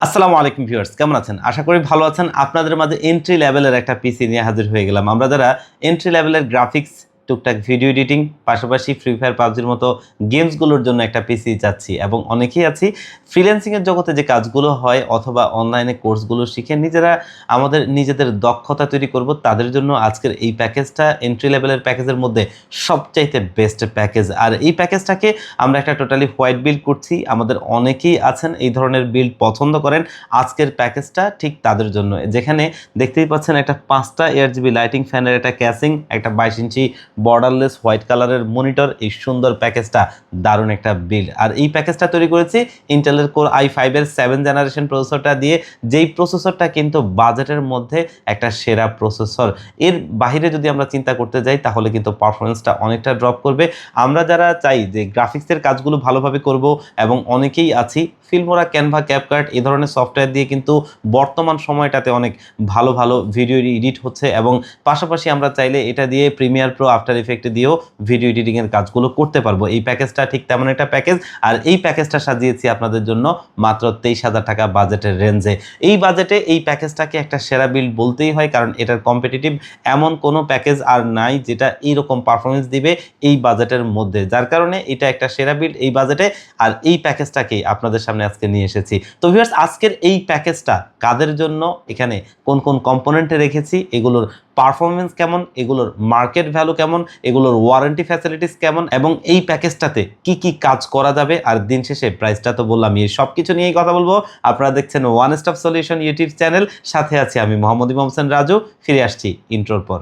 আসসালামু আলাইকুম ভিউয়ার্স, কেমন আছেন? আশা করি ভালো আছেন। আপনাদের মাঝে এন্ট্রি লেভেলের একটা পিসি নিয়ে হাজির হয়ে গেলাম। আমরা যারা এন্ট্রি লেভেলের গ্রাফিক্স টুকটাক ভিডিও এডিটিং, পাশাপাশি ফ্রি ফায়ার পাবজির মতো গেমসগুলোর জন্য একটা পিসি চাচ্ছি এবং অনেকেই আছি ফ্রিল্যান্সিংয়ের জগতে যে কাজগুলো হয় অথবা অনলাইনে কোর্সগুলো শিখে নিজেরা আমাদের নিজেদের দক্ষতা তৈরি করব, তাদের জন্য আজকের এই প্যাকেজটা এন্ট্রি লেভেলের প্যাকেজের মধ্যে সবচাইতে বেস্ট প্যাকেজ আর এই প্যাকেজটাকে আমরা একটা টোটালি হোয়াইট বিল্ড করছি, আমাদের অনেকেই আছেন এই ধরনের বিল্ড পছন্দ করেন, আজকের প্যাকেজটা ঠিক তাদের জন্য। যেখানে দেখতেই পাচ্ছেন একটা পাঁচটা এয়ার জিবি লাইটিং ফ্যানের একটা ক্যাসিং একটা বাইশ ইঞ্চি বর্ডারলেস হোয়াইট কালারের মনিটর এই সুন্দর প্যাকেজটা দারুণ একটা বিল্ড আর এই প্যাকেজটা তৈরি করেছি ইন্টেলের কোর আই ফাইভের সেভেন জেনারেশন প্রসেসরটা দিয়ে। যেই প্রসেসরটা কিন্তু বাজেটের মধ্যে একটা সেরা প্রসেসর এর বাইরে যদি আমরা চিন্তা করতে যাই, তাহলে কিন্তু পারফরমেন্সটা অনেকটা ড্রপ করবে। আমরা যারা চাই যে গ্রাফিক্সের কাজগুলো ভালোভাবে করব এবং অনেকেই আছি ফিল্মোরা ক্যানভা ক্যাপকার্ট এই ধরনের সফটওয়্যার দিয়ে কিন্তু বর্তমান সময়টাতে অনেক ভালো ভালো ভিডিও এডিট হচ্ছে এবং পাশাপাশি আমরা চাইলে এটা দিয়ে প্রিমিয়ার প্রো আফটার ইফেক্ট দিয়েও ভিডিও এডিটিংয়ের কাজগুলো করতে পারব। এই প্যাকেজটা ঠিক তেমন একটা প্যাকেজ আর এই প্যাকেজটা সাজিয়েছি আপনাদের জন্য মাত্র তেইশ হাজার টাকা বাজেটের রেঞ্জে এই বাজেটে এই প্যাকেজটাকে একটা সেরা বিল্ড বলতেই হয়, কারণ এটার কম্পিটিটিভ এমন কোনো প্যাকেজ আর নাই যেটা এইরকম পারফরমেন্স দিবে এই বাজেটের মধ্যে। যার কারণে এটা একটা সেরা বিল্ড এই বাজেটে আর এই প্যাকেজটাকেই আপনাদের সামনে আজকে নিয়ে এসেছি। তো ভিউয়ার্স আজকের এই প্যাকেজটা কাদের জন্য? এখানে কোন কোন কম্পোনেন্টে রেখেছি? এগুলোর পারফরমেন্স কেমন? এগুলোর মার্কেট ভ্যালু কেমন? এগুলোর ওয়ারেন্টি ফ্যাসিলিটিস কেমন এবং এই প্যাকেজটাতে কি কি কাজ করা যাবে আর দিন শেষে প্রাইসটা তো বললাম, এই সব কিছু নিয়েই কথা বলব। আপনারা দেখছেন one stop solution YouTube channel সাথে আছি আমি মোহাম্মদ ইমাম হোসেন রাজু, ফিরে আসছি ইন্ট্রোর পর।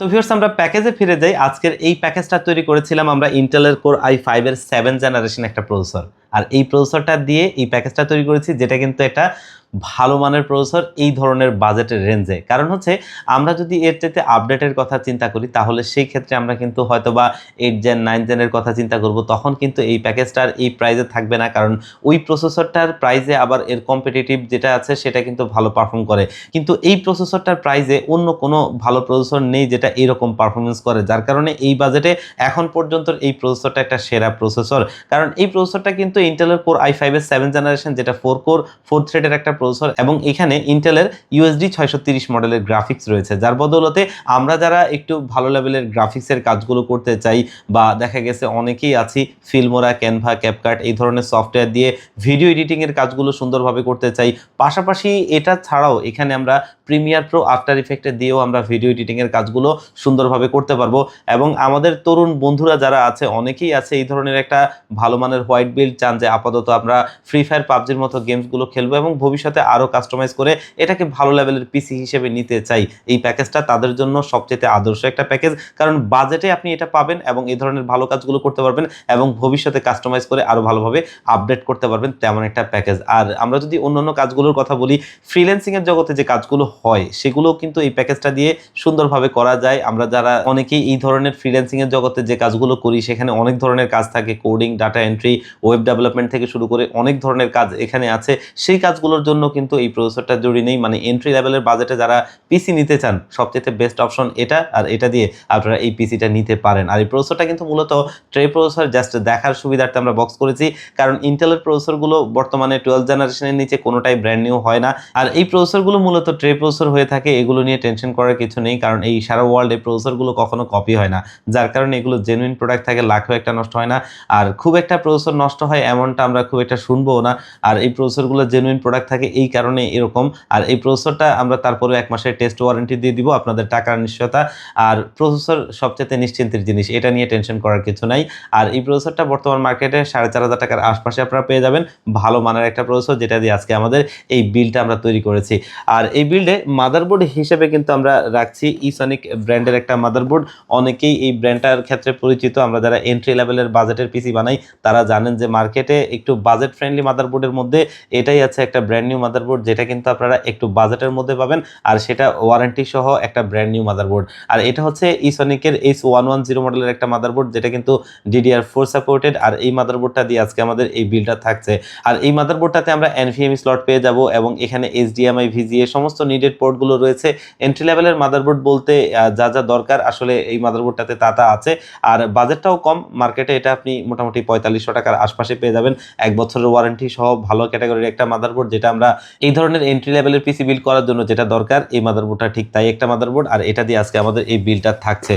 তো ভিউয়ার্স আমরা প্যাকেজে ফিরে যাই। আজকের এই প্যাকেজটা তৈরি করেছিলাম আমরা ইন্টেলের কোর আই ফাইভের সেভেন জেনারেশন একটা প্রসেসর আর এই প্রসেসরটা দিয়ে এই প্যাকেজটা তৈরি করেছি, যেটা কিন্তু একটা ভালো মানের প্রসেসর এই ধরনের বাজেটের রেঞ্জে কারণ হচ্ছে, আমরা যদি এর চাইতে আপডেটের কথা চিন্তা করি, তাহলে সেই ক্ষেত্রে আমরা কিন্তু হয়তো বা এইট জেন নাইন জেনের কথা চিন্তা করব। তখন কিন্তু এই প্যাকেজটার এই প্রাইজে থাকবে না, কারণ ওই প্রসেসরটার প্রাইজে আবার এর কম্পিটিটিভ যেটা আছে, সেটা কিন্তু ভালো পারফর্ম করে। কিন্তু এই প্রসেসরটার প্রাইজে অন্য কোনো ভালো প্রসেসর নেই যেটা এইরকম পারফরমেন্স করে। যার কারণে এই বাজেটে এখন পর্যন্ত এই প্রসেসরটা একটা সেরা প্রসেসর কারণ এই প্রসেসরটা কিন্তু ইন্টেলের কোর আই ফাইভের সেভেন জেনারেশন যেটা ফোর কোর ফোর থ্রেডের একটা প্রসেসর এবং এখানে ইন্টেলের ইউএসডি ছয়শো মডেলের গ্রাফিক্স রয়েছে। যার বদৌলতে আমরা যারা একটু ভালো লেভেলের গ্রাফিক্সের কাজগুলো করতে চাই বা দেখা গেছে অনেকেই আছি ফিল্মোরা ক্যানভা ক্যাপকাট এই ধরনের সফটওয়্যার দিয়ে ভিডিও এডিটিংয়ের কাজগুলো সুন্দরভাবে করতে চাই। পাশাপাশি এটা ছাড়াও এখানে আমরা প্রিমিয়ার প্রো আফটার ইফেক্টে দিয়েও আমরা ভিডিও এডিটিংয়ের কাজগুলো সুন্দরভাবে করতে পারব এবং আমাদের তরুণ বন্ধুরা যারা আছে, অনেকেই আছে এই ধরনের একটা ভালো মানের হোয়াইট বিল্ড চান যে আপাতত আমরা ফ্রি ফায়ার পাবজির মতো গেমসগুলো খেলব এবং ভবিষ্যতে আরও কাস্টমাইজ করে এটাকে ভালো লেভেলের পিসি হিসেবে নিতে চাই। এই প্যাকেজটা তাদের জন্য সবচেয়ে আদর্শ একটা প্যাকেজ কারণ বাজেটে আপনি এটা পাবেন এবং এই ধরনের ভালো কাজগুলো করতে পারবেন এবং ভবিষ্যতে কাস্টমাইজ করে আরও ভালোভাবে আপডেট করতে পারবেন তেমন একটা প্যাকেজ আর আমরা যদি অন্য অন্য কাজগুলোর কথা বলি ফ্রিল্যান্সিংয়ের জগতে যে কাজগুলো হয়, সেগুলোও কিন্তু এই প্যাকেজটা দিয়ে সুন্দরভাবে করা যায়। আমরা যারা অনেকেই এই ধরনের ফ্রিল্যান্সিংয়ের জগতে যে কাজগুলো করি, সেখানে অনেক ধরনের কাজ থাকে coding data entry web development থেকে শুরু করে অনেক ধরনের কাজ এখানে আছে। সেই কাজগুলোর জন্য কিন্তু এই প্রসেসরটা জরুরি নেই। মানে এন্ট্রি লেভেলের বাজেটে যারা পিসি নিতে চান, সবচেয়ে বেস্ট অপশন এটা আর এটা দিয়ে আপনারা এই পিসিটা নিতে পারেন। আর এই প্রসেসরটা কিন্তু মূলত ট্রে প্রসেসর জাস্ট দেখার সুবিধার্থে আমরা বক্স করেছি। কারণ ইন্টেলের প্রসেসরগুলো বর্তমানে টুয়েলভ জেনারেশনের নিচে কোনোটাই ব্র্যান্ড নিউ হয় না। আর এই প্রসেসরগুলো মূলত ট্রে প্রসেসর হয়ে থাকে, এগুলো নিয়ে টেনশন করার কিছু নেই। কারণ এই সারা ওয়ার্ল্ড প্রসেসরগুলো কখনো কপি হয় না। যার কারণে এগুলো জেনুইন প্রোডাক্ট থাকে, লাখও একটা নষ্ট হয় না। আর খুব একটা প্রসেসর নষ্ট হয়, এমনটা আমরা খুব একটা শুনব না। আর এই প্রসেসরগুলো জেনুইন প্রোডাক্ট থাকে থাকে, এই কারণে এরকম। আর এই প্রসেসরটা আমরা তারপরে এক মাসের টেস্ট ওয়ারেন্টি দিয়ে দিব আপনাদের টাকার নিশ্চয়তা। আর প্রসেসর সবচেয়ে নিশ্চিন্তের জিনিস, এটা নিয়ে টেনশন করার কিছু নাই। আর এই প্রসেসরটা বর্তমান মার্কেটে সাড়ে চার হাজার টাকার আশপাশে আপনারা পেয়ে যাবেন। ভালো মানের একটা প্রসেসর যেটা দিয়ে আজকে আমাদের এই বিলটা আমরা তৈরি করেছি। আর এই বিল্ডে মাদারবোর্ড হিসেবে কিন্তু আমরা রাখছি ইসনিক ব্র্যান্ডের একটা মাদারবোর্ড অনেকেই এই ব্র্যান্ডটার ক্ষেত্রে পরিচিত, আমরা যারা এন্ট্রি লেভেলের বাজেটের পিসি বানাই, তারা জানেন যে মার্কেটে একটু বাজেট ফ্রেন্ডলি মাদারবোর্ডের মধ্যে এটাই আছে একটা ব্র্যান্ড মাদারবোর্ড যেটা কিন্তু আপনারা একটু বাজেটের মধ্যে পাবেন, আর সেটা ওয়ারেন্টি সহ একটা ব্র্যান্ড নিউ মাদারবোর্ড আর এটা হচ্ছে ইসনিকের এইচ ওয়ান ওয়ান জিরো মডেলের একটা মাদারবোর্ড যেটা কিন্তু ডিডিআর ফোর সাপোর্টেড আর এই মাদারবোর্ডটা দিয়ে আজকে আমাদের এই বিলটা থাকছে। আর এই মাদারবোর্ডটাতে আমরা এনভিএমই স্লট পেয়ে যাব, এবং এখানে এইচডিএমআই ভিজিএ সমস্ত নিডেড পোর্টগুলো রয়েছে। এন্ট্রি লেভেলের মাদারবোর্ড বলতে যা যা দরকার, আসলে এই মাদারবোর্ডটাতে তা তা আছে। আর বাজেটটাও কম মার্কেটে এটা আপনি মোটামুটি পঁয়তাল্লিশশো টাকার আশপাশে পেয়ে যাবেন। এক বছরের ওয়ারেন্টি সহ ভালো ক্যাটাগরির একটা মাদারবোর্ড যেটা আমরা এই ধরনের এন্ট্রি লেভেলের পিসি বিল করার জন্য যেটা দরকার, এই মাদারবোর্ডটা ঠিক তাই একটা মাদারবোর্ড আর এটা দিয়ে আজকে আমাদের এই বিলটা থাকছে।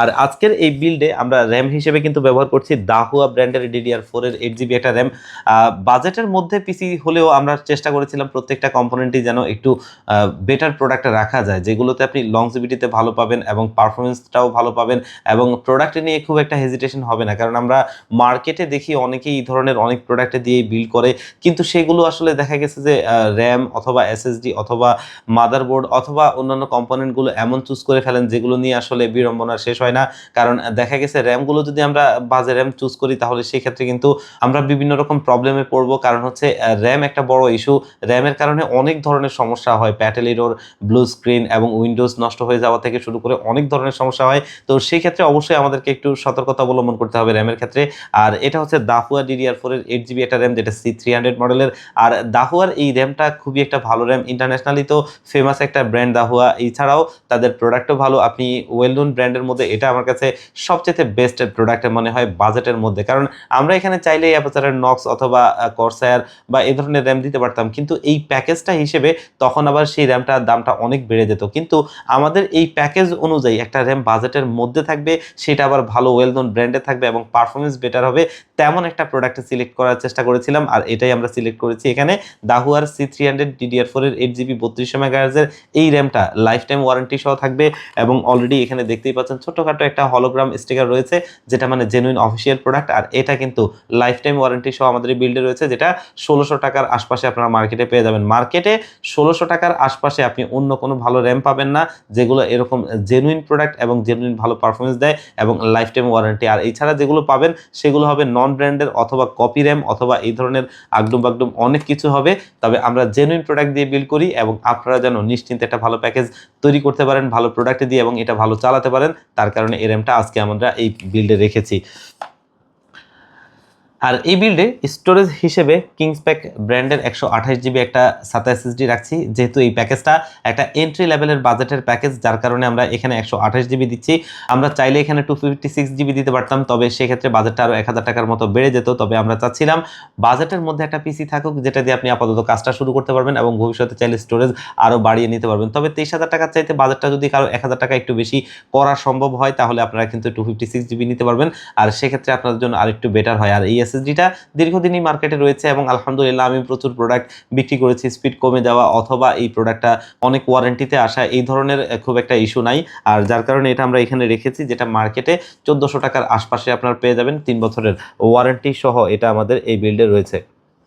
আর আজকের এই বিল্ডে আমরা র্যাম হিসেবে কিন্তু ব্যবহার করছি দাহুয়া ব্র্যান্ডের ডিডিআর ফোর এর এইট জিবি একটা র্যাম বাজেটের মধ্যে পিসি হলেও আমরা চেষ্টা করেছিলাম প্রত্যেকটা কম্পোনেন্টই যেন একটু বেটার প্রোডাক্ট রাখা যায়, যেগুলোতে আপনি লংজিবিলিটিতে ভালো পাবেন এবং পারফরমেন্সটাও ভালো পাবেন এবং প্রোডাক্ট নিয়ে খুব একটা হেজিটেশন হবে না। কারণ আমরা মার্কেটে দেখি অনেকেই এই ধরনের অনেক প্রোডাক্টে দিয়ে বিল করে, কিন্তু সেগুলো আসলে দেখা গেছে যে র্যাম অথবা এসএসডি অথবা মাদারবোর্ড অথবা অন্যান্য কম্পোনেন্টগুলো এমন চুজ করে ফেলেন যেগুলো নিয়ে আসলে বিড়ম্বনা শেষ হয় না। কারণ দেখা গেছে র্যামগুলো যদি আমরা বাজে র্যাম চুজ করি তাহলে সেই ক্ষেত্রে কিন্তু আমরা বিভিন্ন রকম প্রবলেমে পড়ব। কারণ হচ্ছে র্যাম একটা বড় ইস্যু র্যামের কারণে অনেক ধরনের সমস্যা হয়। প্যাটেল ইরোর ব্লু স্ক্রিন এবং উইন্ডোজ নষ্ট হয়ে যাওয়া থেকে শুরু করে অনেক ধরনের সমস্যা হয়। তো সেই ক্ষেত্রে অবশ্যই আমাদেরকে একটু সতর্কতা অবলম্বন করতে হবে র্যামের ক্ষেত্রে। আর এটা হচ্ছে দাহুয়া ডিডিআর ফোরের এইট জিবি একটা র্যাম যেটা সি থ্রি হান্ড্রেড মডেলের আর দাহুয়ার এই র্যামটা খুবই একটা ভালো র্যাম। ইন্টারন্যাশনালি তো ফেমাস একটা ব্র্যান্ড দাহুয়া এছাড়াও তাদের প্রোডাক্টও ভালো। আপনি ওয়েল নোন ব্র্যান্ডের মধ্যে এটা আমার কাছে সবচেয়ে বেস্ট প্রোডাক্ট মনে হয় বাজেটের মধ্যে। কারণ আমরা এখানে চাইলে অ্যাপাচারের নক্স অথবা কর্সায়ার বা এই ধরনের র্যাম দিতে পারতাম। কিন্তু এই প্যাকেজটা হিসেবে তখন আবার সেই র্যামটার দামটা অনেক বেড়ে যেত। কিন্তু আমাদের এই প্যাকেজ অনুযায়ী একটা র্যাম বাজেটের মধ্যে থাকবে, সেটা আবার ভালো ওয়েল নোন ব্র্যান্ডে থাকবে এবং পারফরমেন্স বেটার হবে, তেমন একটা প্রোডাক্ট সিলেক্ট করার চেষ্টা করেছিলাম। আর এটাই আমরা সিলেক্ট করেছি এখানে। দাহুয়ার সি থ্রি হান্ড্রেড ডিডিআর ফোরের এইট জিবি বত্রিশশো মেগাহার্জের এই র্যামটা লাইফ টাইম ওয়ারেন্টি সহ থাকবে এবং অলরেডি এখানে দেখতেই পাচ্ছেন ছোট্টখাটো একটা হলোগ্রাম স্টিকার রয়েছে, যেটা মানে জেনুইন অফিসিয়াল প্রোডাক্ট আর এটা কিন্তু লাইফ টাইম ওয়ারেন্টি সহ আমাদের বিল্ডে রয়েছে, যেটা ষোলোশো টাকার আশপাশে আপনারা মার্কেটে পেয়ে যাবেন। মার্কেটে ষোলোশো টাকার আশপাশে আপনি অন্য কোনো ভালো র্যাম পাবেন না, যেগুলো এরকম জেনুইন প্রোডাক্ট এবং জেনুইন ভালো পারফরমেন্স দেয় এবং লাইফ টাইম ওয়ারেন্টি আর এছাড়া যেগুলো পাবেন, সেগুলো হবে নন ব্র্যান্ডের অথবা কপি র্যাম অথবা এই ধরনের আগডুম বাগডুম অনেক কিছু হবে, তবে আমরা জেনুইন প্রোডাক্ট দিয়ে বিল করি এবং আপনারা যেন নিশ্চিন্তে একটা ভালো প্যাকেজ তৈরি করতে পারেন, ভালো প্রোডাক্ট দিয়ে এবং এটা ভালো চালাতে পারেন, তার কারণে এরএমটা আজকে আমরা এই বিল্ডে রেখেছি। আর এই বিল্ডে স্টোরেজ হিসেবে কিংস প্যাক ব্র্যান্ডের একশো আঠাশ জিবি একটা সাতা এসএসডি রাখছি। যেহেতু এই প্যাকেজটা একটা এন্ট্রি লেভেলের বাজেটের প্যাকেজ যার কারণে আমরা এখানে একশো আঠাশ জিবি দিচ্ছি। আমরা চাইলে এখানে টু ফিফটি সিক্স জিবি দিতে পারতাম, তবে সেক্ষেত্রে বাজেটটা আরও এক হাজার টাকার মতো বেড়ে যেত, তবে আমরা চাচ্ছিলাম বাজেটের মধ্যে একটা পিসি থাকুক, যেটা দিয়ে আপনি আপাতত কাজটা শুরু করতে পারবেন এবং ভবিষ্যতে চাইলে স্টোরেজ আরও বাড়িয়ে নিতে পারবেন। তবে তেইশ হাজার টাকার চাইতে বাজেটটা যদি কারও এক হাজার টাকা একটু বেশি করা সম্ভব হয়, তাহলে আপনারা কিন্তু টু ফিফটি সিক্স জিবি নিতে পারবেন। আর সেক্ষেত্রে আপনাদের জন্য আরেকটু বেটার হয়। আর এই এসএসডিটা দীর্ঘদিনই মার্কেটে রয়েছে এবং আলহামদুলিল্লাহ আমি প্রচুর প্রোডাক্ট বিক্রি করেছি। স্পিড কমে যাওয়া অথবা এই প্রোডাক্টটা অনেক ওয়ারেন্টিতে আসা এই ধরনের খুব একটা ইস্যু নাই। আর যার কারণে এটা আমরা এখানে রেখেছি যেটা মার্কেটে চোদ্দোশো টাকার আশপাশে আপনার পেয়ে যাবেন। তিন বছরের ওয়ারেন্টি সহ এটা আমাদের এই বিল্ডে রয়েছে।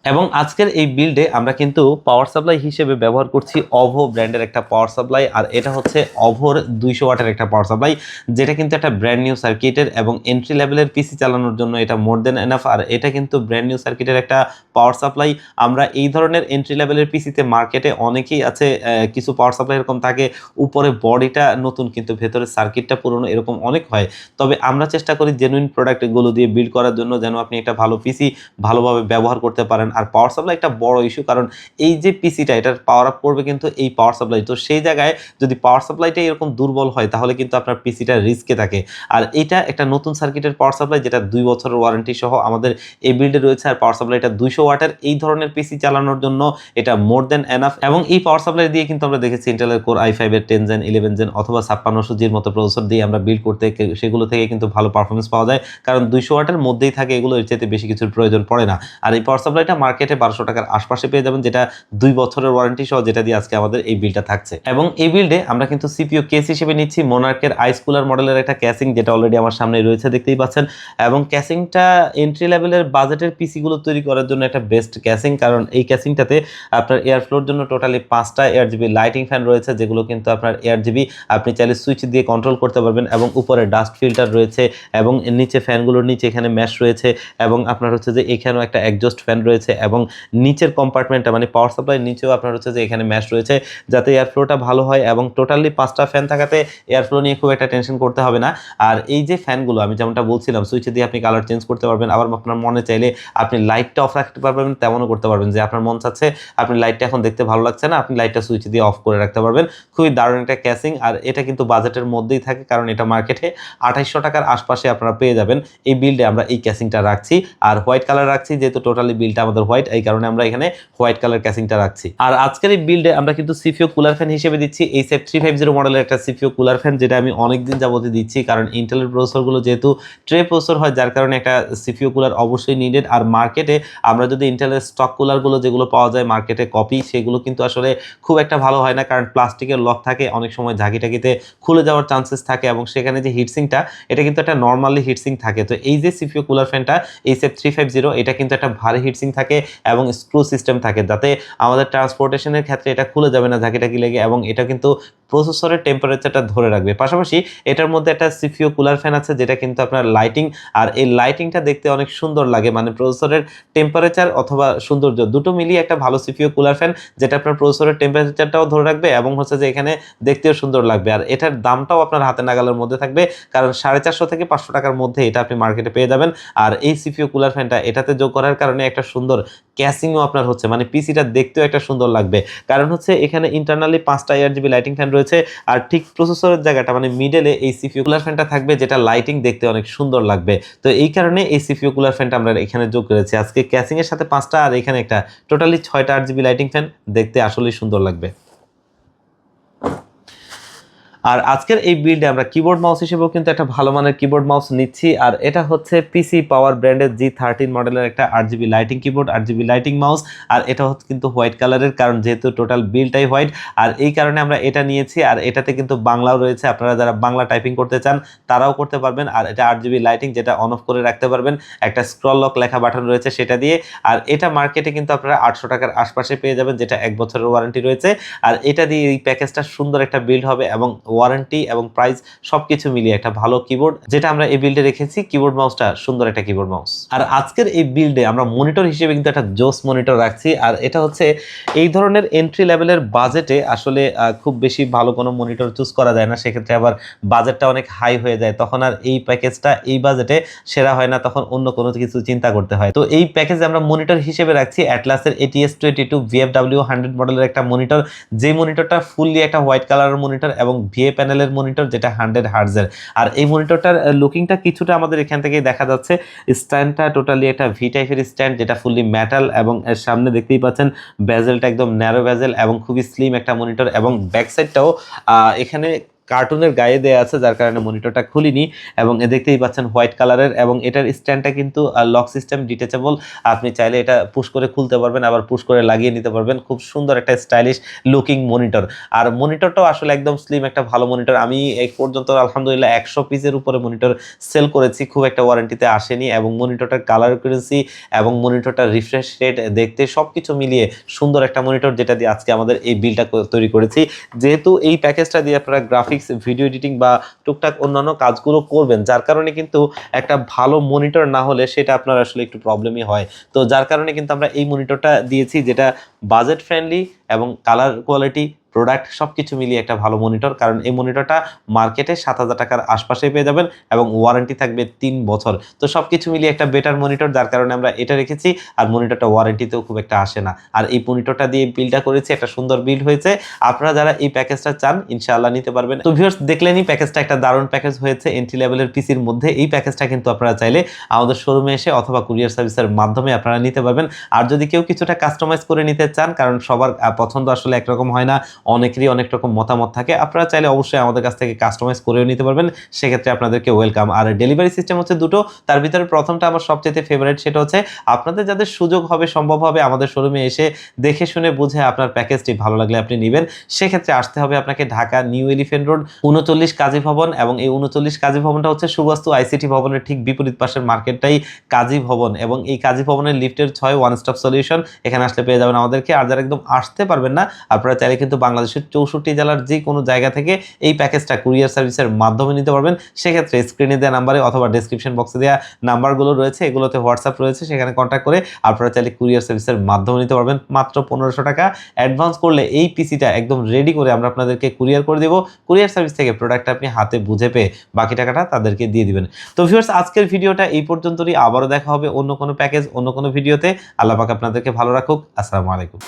এবং আজকের এই বিল্ডে আমরা কিন্তু পাওয়ার সাপ্লাই হিসেবে ব্যবহার করছি অভো ব্র্যান্ডের একটা পাওয়ার সাপ্লাই আর এটা হচ্ছে অভোর দুইশো ওয়াটের একটা পাওয়ার সাপ্লাই যেটা কিন্তু একটা ব্র্যান্ড নিউ সার্কিটের এবং এন্ট্রি লেভেলের পিসি চালানোর জন্য এটা মোর দেন এনাফ আর এটা কিন্তু ব্র্যান্ড নিউ সার্কিটের একটা পাওয়ার সাপ্লাই আমরা এই ধরনের এন্ট্রি লেভেলের পিসিতে মার্কেটে অনেকেই আছে কিছু পাওয়ার সাপ্লাই এরকম থাকে, উপরে বডিটা নতুন, কিন্তু ভেতরে সার্কিটটা পুরনো, এরকম অনেক হয়। তবে আমরা চেষ্টা করি জেনুইন প্রোডাক্টগুলো দিয়ে বিল্ড করার জন্য যেন আপনি একটা ভালো পিসি ভালোভাবে ব্যবহার করতে পারেন। আর পাওয়ার সাপ্লাই একটা বড় ইস্যু কারণ এই যে পিসিটা এটার পাওয়ার আপ করবে কিন্তু এই পাওয়ার সাপ্লাই তো সেই জায়গায় যদি পাওয়ার সাপ্লাইটা এরকম দুর্বল হয়, তাহলে কিন্তু আপনার পিসিটা রিস্কে থাকে। আর এটা একটা নতুন সার্কিটের পাওয়ার সাপ্লাই যেটা দুই বছরের ওয়ারেন্টি সহ আমাদের এই বিল্ডে রয়েছে। আর পাওয়ার সাপ্লাইটা দুইশো ওয়াটের এই ধরনের পিসি চালানোর জন্য এটা মোর দেন এনাফ এবং এই পাওয়ার সাপ্লাই দিয়ে কিন্তু আমরা দেখেছি ইন্টেলের কোর আই ফাইভের টেন জেন ইলেভেন জেন অথবা ছাপ্পান্নশো জির মতো প্রসেসর দিয়ে আমরা বিল্ড করতে সেগুলো থেকে কিন্তু ভালো পারফরমেন্স পাওয়া যায়। কারণ দুইশো ওয়াটের মধ্যেই থাকে এগুলো, এর চাইতে বেশি কিছুর প্রয়োজন পড়ে না। আর এই পাওয়ার সাপ্লাইটা মার্কেটে বারোশো টাকার আশপাশে পেয়ে যাবেন, যেটা দুই বছরের ওয়ারেন্টি সহ যেটা দিয়ে আজকে আমাদের এই বিলটা থাকছে। এবং এই বিল্ডে আমরা কিন্তু সিপিও কেস হিসেবে নিচ্ছি মোনার্কের আইস কুলার মডেলের একটা ক্যাসিং যেটা অলরেডি আমার সামনে রয়েছে, দেখতেই পাচ্ছেন। এবং ক্যাসিংটা এন্ট্রি লেভেলের বাজেটের পিসিগুলো তৈরি করার জন্য একটা বেস্ট ক্যাসিং কারণ এই ক্যাসিংটাতে আপনার এয়ার ফ্লোর জন্য টোটালি পাঁচটা এয়ার জিবি লাইটিং ফ্যান রয়েছে, যেগুলো কিন্তু আপনার এয়ার জিবি আপনি চাইলে সুইচ দিয়ে কন্ট্রোল করতে পারবেন, এবং উপরে ডাস্ট ফিল্টার রয়েছে, এবং নিচে ফ্যানগুলোর নিচে এখানে ম্যাশ রয়েছে, এবং আপনার হচ্ছে যে এখানেও একটা একজস্ট ফ্যান রয়েছে। এবং নিচের কম্পার্টমেন্টটা মানে পাওয়ার সাপ্লাই নিচেও আপনার হচ্ছে যে এখানে ম্যাশ রয়েছে, যাতে এয়ার ফ্লোটা ভালো হয় এবং টোটালি পাঁচটা ফ্যান থাকাতে এয়ার ফ্লো নিয়ে খুব একটা টেনশন করতে হবে না। আর এই যে ফ্যানগুলো আমি যেমনটা বলছিলাম সুইচে দিয়ে আপনি কালার চেঞ্জ করতে পারবেন, আবার আপনার মনে চাইলে আপনি লাইটটা অফ রাখতে পারবেন, তেমনও করতে পারবেন। যে আপনার মন চাচ্ছে, আপনি লাইটটা এখন দেখতে ভালো লাগছে না, আপনি লাইটটা সুইচ দিয়ে অফ করে রাখতে পারবেন। খুবই দারুণ একটা ক্যাসিং আর এটা কিন্তু বাজেটের মধ্যেই থাকে, কারণ এটা মার্কেটে আঠাইশশো টাকার আশপাশে আপনারা পেয়ে যাবেন। এই বিল্ডে আমরা এই ক্যাসিংটা রাখছি, আর হোয়াইট কালার রাখছি, যেহেতু টোটালি বিলটা হোয়াইট এই কারণে আমরা এখানে হোয়াইট কালার ক্যাসিংটা রাখছি। আর আজকের এই বিল্ডে আমরা কিন্তু সিপিও কুলার ফ্যান হিসেবে দিচ্ছি, এই সেট থ্রি ফাইভ জিরো মডেলের একটা সিপিও কুলার ফ্যান যেটা আমি অনেকদিন যাবতীয় দিচ্ছি, কারণ ইন্টেলের প্রসেসরগুলো যেহেতু ট্রে প্রসেসর হয়, যার কারণে একটা সিপিও কুলার অবশ্যই নিডেড আর মার্কেটে আমরা যদি ইন্টেলের স্টক কুলারগুলো যেগুলো পাওয়া যায় মার্কেটে কপি সেগুলো কিন্তু আসলে খুব একটা ভালো হয় না, কারণ প্লাস্টিকের লক থাকে, অনেক সময় ঝাঁকি টাকিতে খুলে যাওয়ার চান্সেস থাকে, এবং সেখানে যে হিটসিংটা এটা কিন্তু একটা নর্মালি হিটসিং থাকে। তো এই যে সিপিও কুলার ফ্যানটা এই সেফ থ্রি ফাইভ জিরো এটা কিন্তু একটা ভারী হিটসিং থাকে। এবং স্ক্রু সিস্টেম থাকে যাতে আমাদের ট্রান্সপোর্টেশনের ক্ষেত্রে এটা খুলে যাবে না ঝাঁকি টাকি লেগে এবং এটা কিন্তু প্রসেসরের টেম্পারেচারটা ধরে রাখবে। পাশাপাশি এটার মধ্যে একটা সিপিও কুলার ফ্যান আছে যেটা কিন্তু আপনার লাইটিং আর এই লাইটিংটা দেখতে অনেক সুন্দর লাগে। মানে প্রসেসরের টেম্পারেচার অথবা সৌন্দর্য দুটো মিলিয়ে একটা ভালো সিপিও কুলার ফ্যান যেটা আপনার প্রসেসরের টেম্পারেচারটাও ধরে রাখবে এবং হচ্ছে যে এখানে দেখতেও সুন্দর লাগবে। আর এটার দামটাও আপনার হাতে নাগালের মধ্যে থাকবে কারণ সাড়ে চারশো থেকে পাঁচশো টাকার মধ্যে এটা আপনি মার্কেটে পেয়ে যাবেন। আর এই সিপিও কুলার ফ্যানটা এটাতে যোগ করার কারণে একটা সুন্দর ক্যাসিংও আপনার হচ্ছে। মানে পিসিটা দেখতেও একটা সুন্দর লাগবে। কারণ হচ্ছে এখানে ইন্টারনালি পাঁচটা এয়ার জিবি লাইটিং ফ্যান রয়েছে আর ঠিক প্রসেসরের জায়গাটা মানে মিডেলে এই সিপিউ কুলার ফ্যানটা থাকবে যেটা লাইটিং দেখতে অনেক সুন্দর লাগবে। তো এই কারণে এই সিপিউ কুলার ফ্যানটা আমরা এখানে যোগ করেছি। আজকে ক্যাসিংয়ের সাথে পাঁচটা আর এখানে একটা টোটালি ছয়টা আট জিবি লাইটিং ফ্যান দেখতে আসলেই সুন্দর লাগবে। আর আজকের এই বিল্ডে আমরা কিবোর্ড মাউস হিসেবেও কিন্তু একটা ভালো মানের কিবোর্ড মাউস নিচ্ছি। আর এটা হচ্ছে পিসি পাওয়ার ব্র্যান্ডের জি থার্টিন মডেলের একটা আট জিবি লাইটিং কিবোর্ড আট জিবি লাইটিং মাউস আর এটা হচ্ছে কিন্তু হোয়াইট কালারের কারণ যেহেতু টোটাল বিলটাই হোয়াইট আর এই কারণে আমরা এটা নিয়েছি, আর এটাতে কিন্তু বাংলাও রয়েছে। আপনারা যারা বাংলা টাইপিং করতে চান, তারাও করতে পারবেন। আর এটা আট জিবি লাইটিং যেটা অন অফ করে রাখতে পারবেন, একটা স্ক্রল লক লেখা বাটন রয়েছে সেটা দিয়ে। আর এটা মার্কেটে কিন্তু আপনারা আটশো টাকার আশপাশে পেয়ে যাবেন, যেটা এক বছরের ওয়ারেন্টি রয়েছে। আর এটা দিয়ে এই প্যাকেজটা সুন্দর একটা বিল্ড হবে এবং ওয়ারেন্টি এবং প্রাইস সবকিছু মিলিয়ে একটা ভালো কিবোর্ড যেটা আমরা এই বিল্ডে রেখেছি। কিবোর্ড মাউসটা সুন্দর একটা কিবোর্ড মাউস আর আজকের এই বিল্ডে আমরা মনিটর হিসেবে কিন্তু একটা জোস মনিটর রাখছি। আর এটা হচ্ছে এই ধরনের এন্ট্রি লেভেলের বাজেটে আসলে খুব বেশি ভালো কোনো মনিটর চুজ করা যায় না। সেক্ষেত্রে আবার বাজেটটা অনেক হাই হয়ে যায়। তখন আর এই প্যাকেজটা এই বাজেটে সেরা হয় না। তখন অন্য কোনো কিছু চিন্তা করতে হয়। তো এই প্যাকেজে আমরা মনিটর হিসেবে রাখছি অ্যাটলাসের ATS twenty two VFW hundred মডেলের একটা মনিটর যে মনিটরটা ফুললি একটা হোয়াইট কালারের মনিটর এবং ভিএ প্যানেলের মনিটর যেটা হান্ড্রেড হার্জের আর এই মনিটরটার লুকিংটা কিছুটা আমাদের এখান থেকে দেখা যাচ্ছে। স্ট্যান্ডটা টোটালি একটা ভি টাইপের স্ট্যান্ড যেটা ফুললি মেটাল এবং এর সামনে দেখতেই পাচ্ছেন ব্যাজেলটা একদম ন্যারো ব্যাজেল এবং খুবই স্লিম একটা মনিটর এবং ব্যাক সাইডটাও এখানে কার্টুনের গায়ে দেওয়া আছে, যার কারণে মনিটরটা খুলিনি এবং এ দেখতেই পাচ্ছেন হোয়াইট কালারের এবং এটার স্ট্যান্ডটা কিন্তু লক সিস্টেম ডিটেচেবল আপনি চাইলে এটা পুশ করে খুলতে পারবেন, আবার পুশ করে লাগিয়ে নিতে পারবেন। খুব সুন্দর একটা স্টাইলিশ লুকিং মনিটর আর মনিটরটাও আসলে একদম স্লিম একটা ভালো মনিটর আমি এই পর্যন্ত আলহামদুলিল্লাহ একশো পিসের উপরে মনিটর সেল করেছি, খুব একটা ওয়ারেন্টিতে আসেনি এবং মনিটরটার কালার করেছি এবং মনিটরটার রিফ্রেশ রেট দেখতে সব কিছু মিলিয়ে সুন্দর একটা মনিটর যেটা দিয়ে আজকে আমাদের এই বিলটা তৈরি করেছি। যেহেতু এই প্যাকেজটা দিয়ে আপনারা গ্রাফিক্স ভিডিও এডিটিং বা টুকটাক অন্যান্য কাজগুলো করবেন, যার কারণে কিন্তু একটা ভালো মনিটর না হলে সেটা আপনার আসলে একটু প্রবলেমই হয়। তো যার কারণে কিন্তু আমরা এই মনিটরটা দিয়েছি যেটা বাজেট ফ্রেন্ডলি এবং কালার কোয়ালিটি প্রোডাক্ট সব কিছু মিলিয়ে একটা ভালো মনিটর কারণ এই মনিটরটা মার্কেটে সাত হাজার টাকার আশপাশে পেয়ে যাবেন এবং ওয়ারেন্টি থাকবে তিন বছর। তো সব কিছু মিলিয়ে একটা বেটার মনিটর যার কারণে আমরা এটা রেখেছি, আর মনিটরটা ওয়ারেন্টিতেও খুব একটা আসে না। আর এই মনিটরটা দিয়ে বিলটা করেছি, একটা সুন্দর বিল হয়েছে। আপনারা যারা এই প্যাকেজটা চান, ইনশাআল্লাহ নিতে পারবেন। তো ভিউয়ার্স দেখলেনই প্যাকেজটা একটা দারুণ প্যাকেজ হয়েছে এন্ট্রি লেভেলের পিসির মধ্যে। এই প্যাকেজটা কিন্তু আপনারা চাইলে আমাদের শোরুমে এসে অথবা কুরিয়ার সার্ভিসের মাধ্যমে আপনারা নিতে পারবেন। আর যদি কেউ কিছুটা কাস্টমাইজ করে নিতে চান, কারণ সবার পছন্দ আসলে একরকম হয় না অনেকেরই অনেক রকম মতামত থাকে। আপনারা চাইলে অবশ্যই আমাদের কাছ থেকে কাস্টমাইজ করেও নিতে পারবেন। সেক্ষেত্রে আপনাদেরকে ওয়েলকাম আর ডেলিভারি সিস্টেম হচ্ছে দুটো। তার ভিতরে প্রথমটা আমার সবচেয়ে ফেভারিট সেটা হচ্ছে, আপনাদের যাদের সুযোগ হবে, সম্ভব হবে আমাদের শোরুমে এসে দেখে শুনে বুঝে আপনার প্যাকেজটি ভালো লাগলে আপনি নেবেন। সেক্ষেত্রে আসতে হবে আপনাকে ঢাকা নিউ এলিফেন্ট রোড উনচল্লিশ কাজী ভবন এবং এই উনচল্লিশ কাজী ভবনটা হচ্ছে সুবাস্তু আইসিটি ভবনের ঠিক বিপরীত পাশের মার্কেটটাই কাজী ভবন এবং এই কাজী ভবনের লিফটের ছয় ওয়ান স্টপ সলিউশন এখানে আসলে পেয়ে যাবেন আমাদেরকে। আর যারা একদম আসতে পারবেন না, আপনারা চাইলে কিন্তু বাংলাদেশের চৌষট্টি জেলার যে কোনো জায়গা থেকে এই প্যাকেজটা কুরিয়ার সার্ভিসের মাধ্যমে নিতে পারবেন। সেক্ষেত্রে স্ক্রিনে দেওয়া নাম্বারে অথবা ডিসক্রিপশন বক্সে দেওয়া নাম্বারগুলো রয়েছে, এগুলোতে হোয়াটসঅ্যাপ রয়েছে, সেখানে কন্ট্যাক্ট করে আপনারা চাইলে কুরিয়ার সার্ভিসের মাধ্যমে নিতে পারবেন। মাত্র পনেরোশো টাকা অ্যাডভান্স করলে এই পিসিটা একদম রেডি করে আমরা আপনাদেরকে কুরিয়ার করে দেবো। কুরিয়ার সার্ভিস থেকে প্রোডাক্ট আপনি হাতে বুঝে পেয়ে বাকি টাকাটা তাদেরকে দিয়ে দিবেন। তো ভিউয়ার্স আজকের ভিডিওটা এই পর্যন্তই। আবারও দেখা হবে অন্য কোনো প্যাকেজ অন্য কোনো ভিডিওতে আল্লাহ পাক আপনাদেরকে ভালো রাখুক। আসসালামু আলাইকুম।